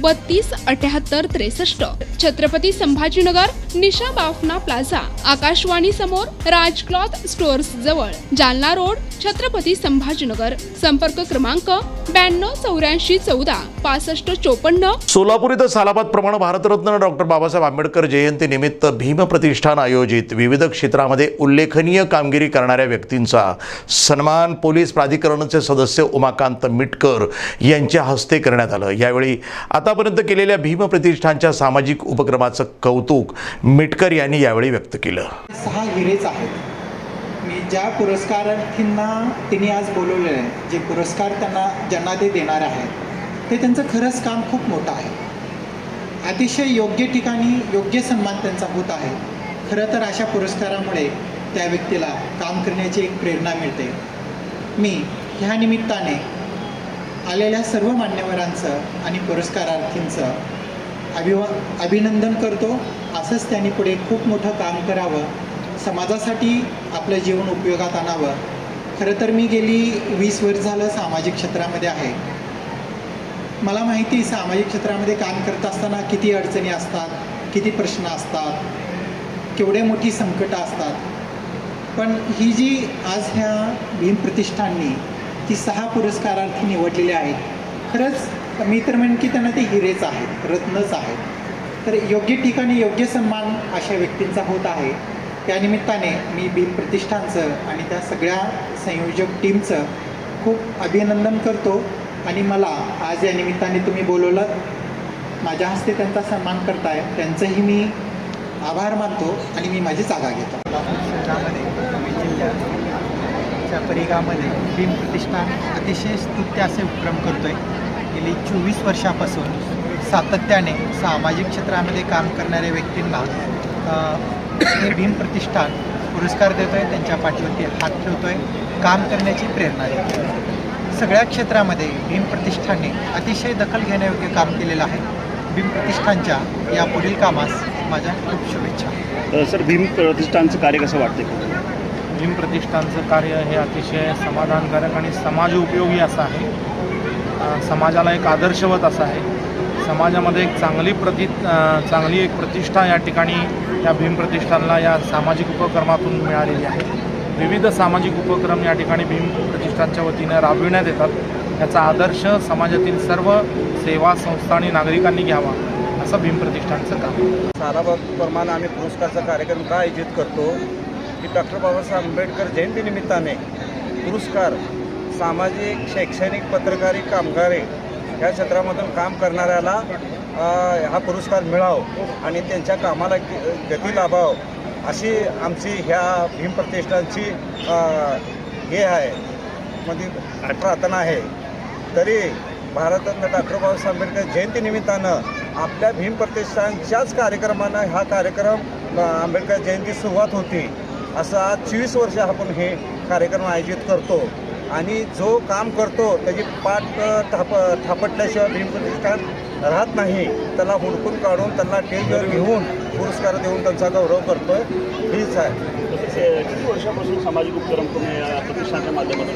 बत्तीस अठ्याहत्तर त्रेसष्ट. छत्रपती संभाजीनगर निशा बाफना प्लाझा. आकाशवाणी समोर राज क्लॉथ स्टोअर्स जवळ. जालना रोड छत्रपती संभाजीनगर. संपर्क क्रमांक ब्याण्णव चौऱ्याऐंशी चौदा पासष्ट चोपन्न. सोलापूर इथं सालाबाद प्रमाण भारतरत्न डॉक्टर बाबासाहेब आंबेडकर जयंती निमित्त भीम प्रतिष्ठान आयोजित. विविध क्षेत्रामध्ये उल्लेखनीय कामगिरी करणाऱ्या व्यक्तींचा सन्मान पोलीस प्राधिकरणाचे सदस्य उमाकांत मिटकर यांच्या हस्ते करण्यात आलं. यावेळी आतापर्यंत केलेल्या भीम प्रतिष्ठानच्या सामाजिक उपक्रमाचं कौतुक मिटकर यांनी यावेळी व्यक्त केलं. सहा हिरेच आहेत. मी ज्या पुरस्कारार्थींना तिने आज बोलवलेलं आहे जे पुरस्कार त्यांना ज्यांना ते देणार आहेत ते त्यांचं खरंच काम खूप मोठं आहे. अतिशय योग्य ठिकाणी योग्य सन्मान त्यांचा होत आहे. खरं तर अशा पुरस्कारामुळे त्या व्यक्तीला काम करण्याची एक प्रेरणा मिळते. मी ह्या निमित्ताने आलेल्या सर्व मान्यवरांचं आणि पुरस्कारार्थींचं अभिवा अभिनंदन करतो. असंच त्यांनी पुढे खूप मोठं काम करावं. समाजासाठी आपलं जीवन उपयोगात आणावं. खरं तर मी गेली वीस वर्ष झालं सामाजिक क्षेत्रामध्ये आहे. मला माहिती आहे सामाजिक क्षेत्रामध्ये काम करत असताना किती अडचणी असतात किती प्रश्न असतात केवढे मोठी संकटं असतात. पण ही जी आज ह्या भीम प्रतिष्ठाननी ती सहा पुरस्कारार्थी निवडलेली आहेत. खरंच मी तर म्हणेन की त्यांना ते हिरेच आहेत रत्नच आहेत. तर योग्य ठिकाणी योग्य सन्मान अशा व्यक्तींचा होत आहे. त्या निमित्ताने मी भीम प्रतिष्ठानचं आणि त्या सगळ्या संयोजक टीमचं खूप अभिनंदन करतो. आणि मला आज या निमित्ताने तुम्ही बोलवलं. माझ्या हस्ते त्यांचा सन्मान करताय. त्यांचंही मी आभार मानतो आणि मी माझी जागा घेतो. शहरामध्ये परिघामध्ये भीम प्रतिष्ठान अतिशय स्तुत्य असे उपक्रम करतो आहे गेली चोवीस वर्षापासून सातत्याने सामाजिक क्षेत्रामध्ये काम करणाऱ्या व्यक्तींना हे भीम प्रतिष्ठान पुरस्कार देतो आहे त्यांच्या पाठीवरती हात ठेवतो आहे काम करण्याची प्रेरणा देतो आहे सगळ्या क्षेत्रामध्ये भीम प्रतिष्ठानने अतिशय दखल घेण्यायोग्य काम केलेलं आहे. भीम प्रतिष्ठानच्या या पुढील कामास माझ्या खूप शुभेच्छा. सर भीम प्रतिष्ठानचं कार्य कसं वाटतं भीम प्रतिष्ठानचं कार्य हे अतिशय समाधानकारक आणि समाज उपयोगी असं आहे. समाजाला एक आदर्शवत असं आहे. समाजामध्ये एक चांगली प्रति चांगली एक प्रतिष्ठा या ठिकाणी या भीम प्रतिष्ठानला या सामाजिक उपक्रमातून मिळालेली आहे. विविध सामाजिक उपक्रम या ठिकाणी भीम प्रतिष्ठानच्या वतीनं राबविण्यात येतात. याचा आदर्श समाजातील सर्व सेवा संस्था आणि नागरिकांनी घ्यावा असं भीम प्रतिष्ठानचं काम आहे. आम्ही पुरस्कारचा कार्यक्रम का आयोजित करतो? की डॉक्टर बाबासाहेब आंबेडकर जयंतीनिमित्ताने पुरस्कार सामाजिक शैक्षणिक पत्रकारी कामगारे या क्षेत्रामधून काम करणाऱ्याला हा पुरस्कार मिळावं आणि त्यांच्या कामाला ग- गती लाभावं अशी आमची ह्या भीम प्रतिष्ठानची हे आहे. म्हणजे प्रार्थना आहे. तरी भारतरत्न डॉक्टर बाबासाहेब आंबेडकर जयंतीनिमित्तानं आपल्या भीम प्रतिष्ठानच्याच कार्यक्रमानं हा कार्यक्रम आंबेडकर जयंती सुरुवात होती. असं आज चोवीस वर्ष आपण हे कार्यक्रम आयोजित करतो. आणि जो काम करतो त्याची पाठ थाप थापटल्याशिवाय भीम प्रतिष्ठान राहत नाही त्याला हुडकून काढून त्यांना टेजवर घेऊन पुरस्कार देऊन त्यांचा गौरव करतोय. हीच आहे. किती वर्षापासून सामाजिक उपक्रम तुम्ही प्रतिष्ठानच्या माध्यमातून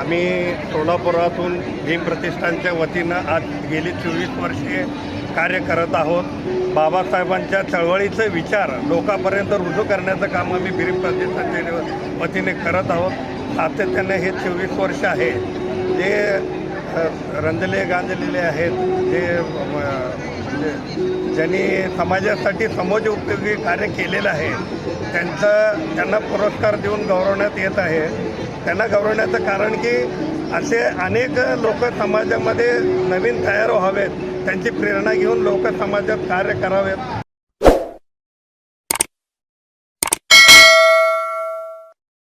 आम्ही सोलापुरातून भीम प्रतिष्ठानच्या वतीनं आज गेली चोवीस वर्षे कार्य करत आहोत. बाबासाहेबांच्या चळवळीचे विचार लोकांपर्यंत रुजू करण्याचं काम आम्ही भीम प्रतिष्ठानच्या वतीने करत आहोत. सातत्याने हे चोवीस वर्ष आहे. जे रंजले गांजलेले आहेत जे ज्यांनी समाजासाठी समाज उपयोगी कार्य केलेलं आहे त्यांचं त्यांना पुरस्कार देऊन गौरवण्यात येत आहे. त्यांना गौरवण्याचं कारण की असे अनेक लोक समाजामध्ये नवीन तयार व्हावेत त्यांची प्रेरणा घेऊन लोक समाजात कार्य करावेत.